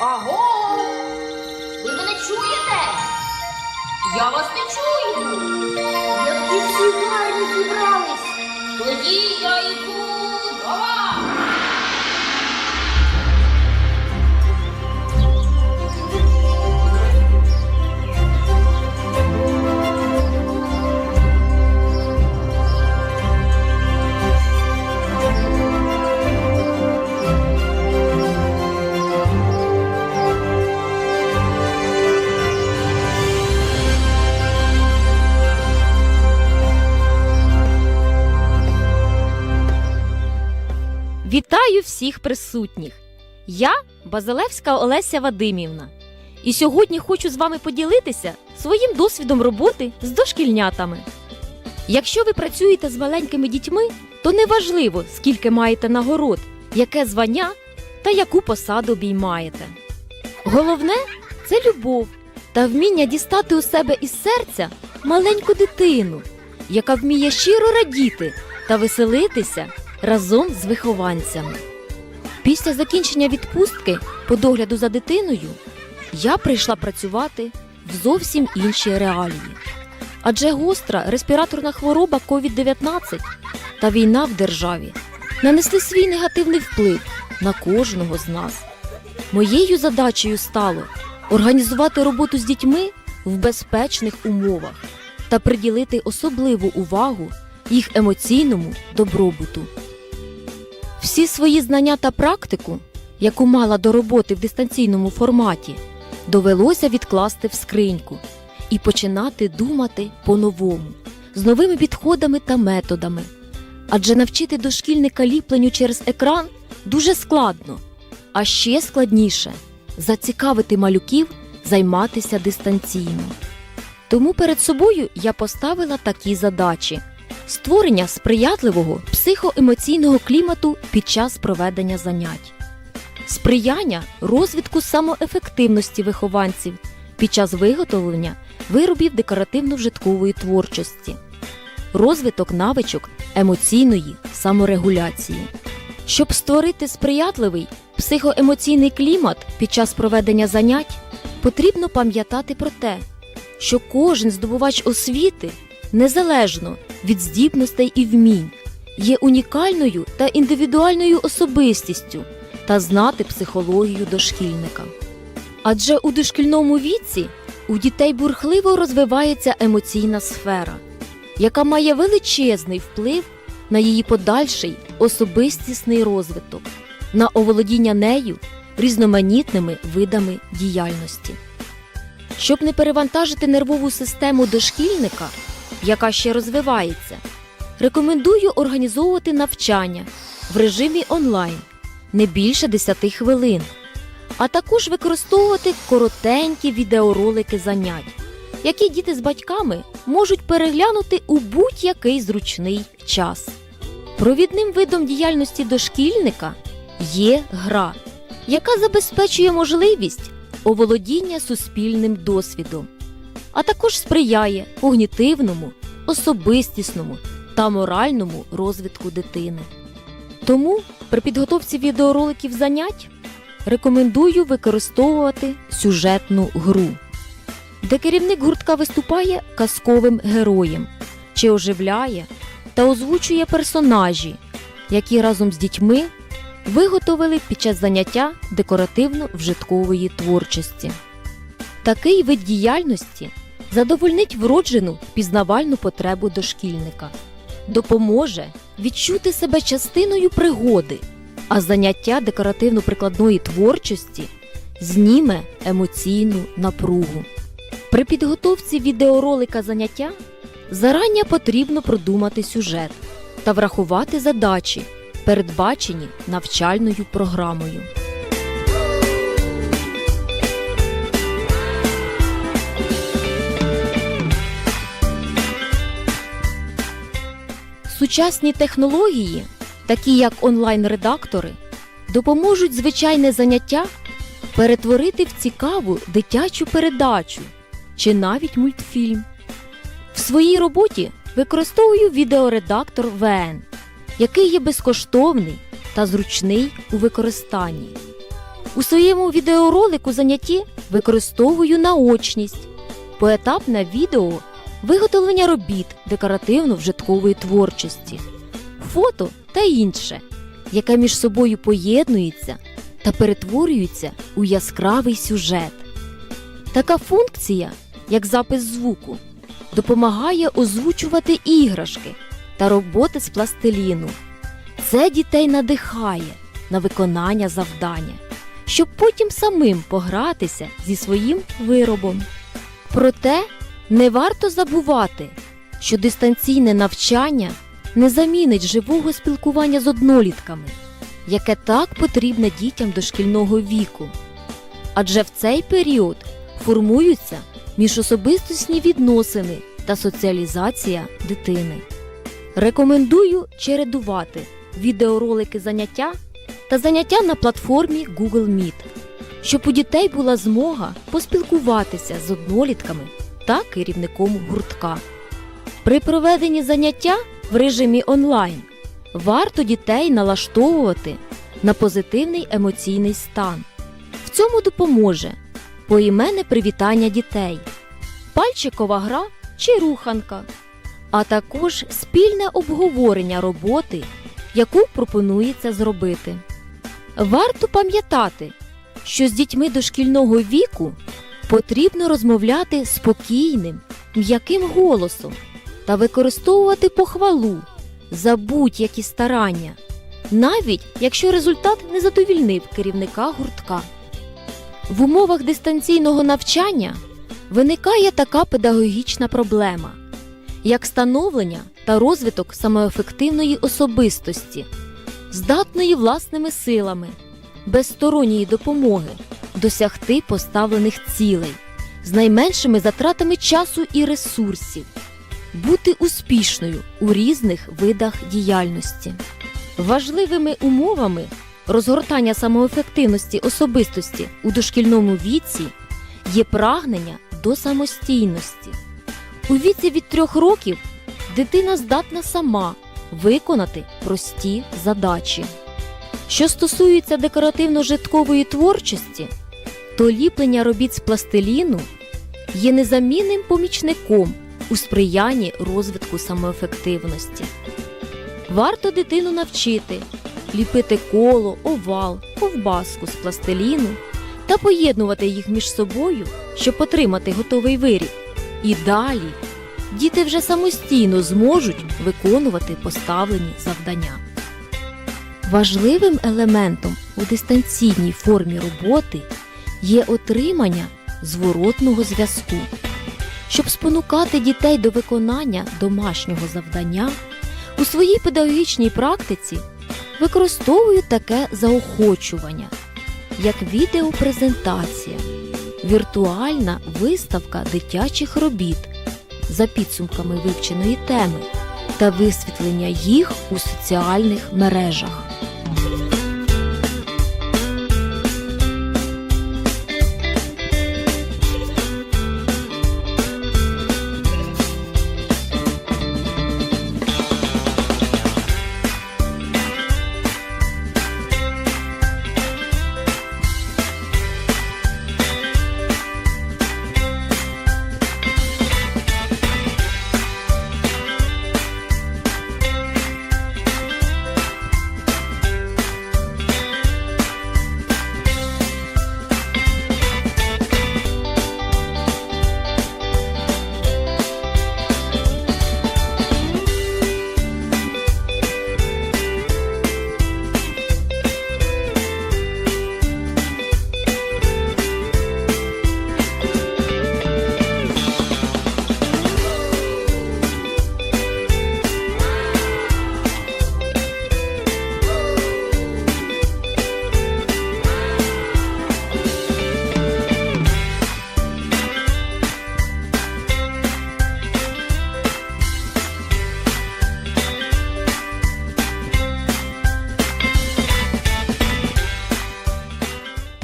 Аго! Ви мене чуєте? Я вас не чую. Які всі гарні зібрались. Тоді я йду всіх присутніх! Я Базилевська Олеся Вадимівна. І сьогодні хочу з вами поділитися своїм досвідом роботи з дошкільнятами. Якщо ви працюєте з маленькими дітьми, то неважливо, скільки маєте нагород, яке звання та яку посаду обіймаєте. Головне це любов та вміння дістати у себе із серця маленьку дитину, яка вміє щиро радіти та веселитися разом з вихованцями. Після закінчення відпустки по догляду за дитиною я прийшла працювати в зовсім інші реалії. Адже гостра респіраторна хвороба COVID-19 та війна в державі нанесли свій негативний вплив на кожного з нас. Моєю задачею стало організувати роботу з дітьми в безпечних умовах та приділити особливу увагу їх емоційному добробуту. Всі свої знання та практику, яку мала до роботи в дистанційному форматі, довелося відкласти в скриньку і починати думати по-новому, з новими підходами та методами. Адже навчити дошкільника ліпленню через екран дуже складно, а ще складніше зацікавити малюків займатися дистанційно. Тому перед собою я поставила такі задачі створення сприятливого психоемоційного клімату під час проведення занять, сприяння розвитку самоефективності вихованців під час виготовлення виробів декоративно-вжиткової творчості, розвиток навичок емоційної саморегуляції. Щоб створити сприятливий психоемоційний клімат під час проведення занять, потрібно пам'ятати про те, що кожен здобувач освіти незалежно від здібностей і вмінь, є унікальною та індивідуальною особистістю та знати психологію дошкільника. Адже у дошкільному віці у дітей бурхливо розвивається емоційна сфера, яка має величезний вплив на її подальший особистісний розвиток, на оволодіння нею різноманітними видами діяльності. Щоб не перевантажити нервову систему дошкільника, яка ще розвивається, рекомендую організовувати навчання в режимі онлайн не більше 10 хвилин, а також використовувати коротенькі відеоролики занять, які діти з батьками можуть переглянути у будь-який зручний час. Провідним видом діяльності дошкільника є гра, яка забезпечує можливість оволодіння суспільним досвідом, а також сприяє когнітивному, особистісному та моральному розвитку дитини. Тому при підготовці відеороликів занять рекомендую використовувати сюжетну гру, де керівник гуртка виступає казковим героєм чи оживляє та озвучує персонажі, які разом з дітьми виготовили під час заняття декоративно-вжиткової творчості. Такий вид діяльності задовольнить вроджену пізнавальну потребу дошкільника, допоможе відчути себе частиною пригоди, а заняття декоративно-прикладної творчості зніме емоційну напругу. При підготовці відеоролика заняття зарання потрібно продумати сюжет та врахувати задачі, передбачені навчальною програмою. Сучасні технології, такі як онлайн-редактори, допоможуть звичайне заняття перетворити в цікаву дитячу передачу чи навіть мультфільм. В своїй роботі використовую відеоредактор VN, який є безкоштовний та зручний у використанні. У своєму відеоролику занятті використовую наочність, поетапне відео виготовлення робіт декоративно-вжиткової творчості, фото та інше, яке між собою поєднується та перетворюється у яскравий сюжет. Така функція, як запис звуку, допомагає озвучувати іграшки та роботи з пластиліну. Це дітей надихає на виконання завдання, щоб потім самим погратися зі своїм виробом. Проте не варто забувати, що дистанційне навчання не замінить живого спілкування з однолітками, яке так потрібне дітям дошкільного віку. Адже в цей період формуються міжособистісні відносини та соціалізація дитини. Рекомендую чередувати відеоролики заняття та заняття на платформі Google Meet, щоб у дітей була змога поспілкуватися з однолітками та керівником гуртка. При проведенні заняття в режимі онлайн варто дітей налаштовувати на позитивний емоційний стан. В цьому допоможе поіменне привітання дітей, пальчикова гра чи руханка, а також спільне обговорення роботи, яку пропонується зробити. Варто пам'ятати, що з дітьми дошкільного віку потрібно розмовляти спокійним, м'яким голосом та використовувати похвалу за будь-які старання, навіть якщо результат не задовільнив керівника гуртка. В умовах дистанційного навчання виникає така педагогічна проблема, як становлення та розвиток самоефективної особистості, здатної власними силами, без сторонньої допомоги досягти поставлених цілей з найменшими затратами часу і ресурсів, бути успішною у різних видах діяльності. Важливими умовами розгортання самоефективності особистості у дошкільному віці є прагнення до самостійності. У віці від трьох років дитина здатна сама виконати прості задачі. Що стосується декоративно-житкової творчості, то ліплення робіт з пластиліну є незамінним помічником у сприянні розвитку самоефективності. Варто дитину навчити ліпити коло, овал, ковбаску з пластиліну та поєднувати їх між собою, щоб отримати готовий виріб. І далі діти вже самостійно зможуть виконувати поставлені завдання. Важливим елементом у дистанційній формі роботи є отримання зворотного зв'язку. Щоб спонукати дітей до виконання домашнього завдання, у своїй педагогічній практиці використовую таке заохочування, як відеопрезентація, віртуальна виставка дитячих робіт за підсумками вивченої теми та висвітлення їх у соціальних мережах.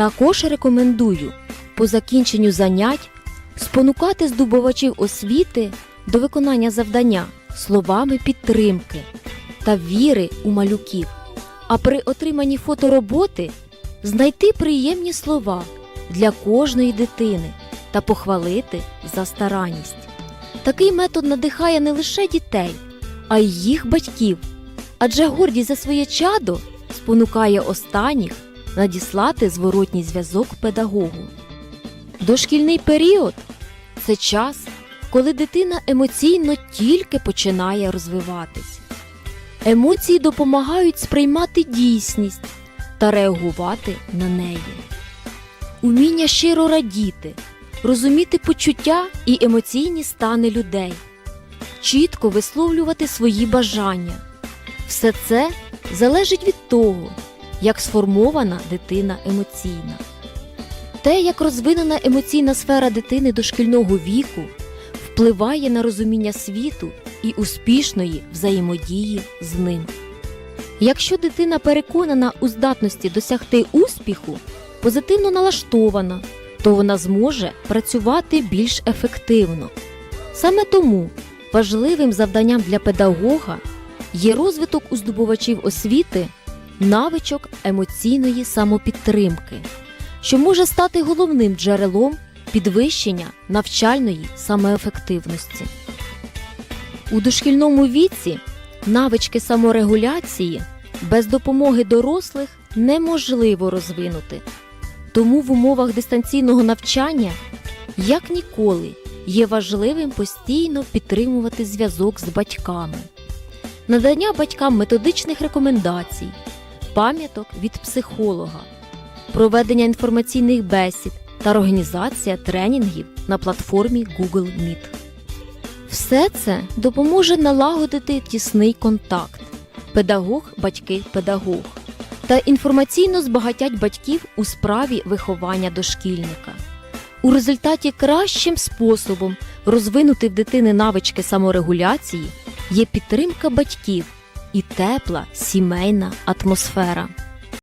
Також рекомендую по закінченню занять спонукати здобувачів освіти до виконання завдання словами підтримки та віри у малюків. А при отриманні фотороботи знайти приємні слова для кожної дитини та похвалити за старанність. Такий метод надихає не лише дітей, а й їх батьків, адже гордість за своє чадо спонукає останніх надіслати зворотній зв'язок педагогу. Дошкільний період це час, коли дитина емоційно тільки починає розвиватись. Емоції допомагають сприймати дійсність та реагувати на неї. Уміння щиро радіти, розуміти почуття і емоційні стани людей, чітко висловлювати свої бажання. Все це залежить від того, як сформована дитина емоційна. Те, як розвинена емоційна сфера дитини дошкільного віку, впливає на розуміння світу і успішної взаємодії з ним. Якщо дитина переконана у здатності досягти успіху, позитивно налаштована, то вона зможе працювати більш ефективно. Саме тому важливим завданням для педагога є розвиток у здобувачів освіти навичок емоційної самопідтримки, що може стати головним джерелом підвищення навчальної самоефективності. У дошкільному віці навички саморегуляції без допомоги дорослих неможливо розвинути. Тому в умовах дистанційного навчання як ніколи є важливим постійно підтримувати зв'язок з батьками, надання батькам методичних рекомендацій, пам'яток від психолога, проведення інформаційних бесід та організація тренінгів на платформі Google Meet. Все це допоможе налагодити тісний контакт педагог, батьки, педагог та інформаційно збагатять батьків у справі виховання дошкільника. У результаті кращим способом розвинути в дитини навички саморегуляції є підтримка батьків і тепла сімейна атмосфера.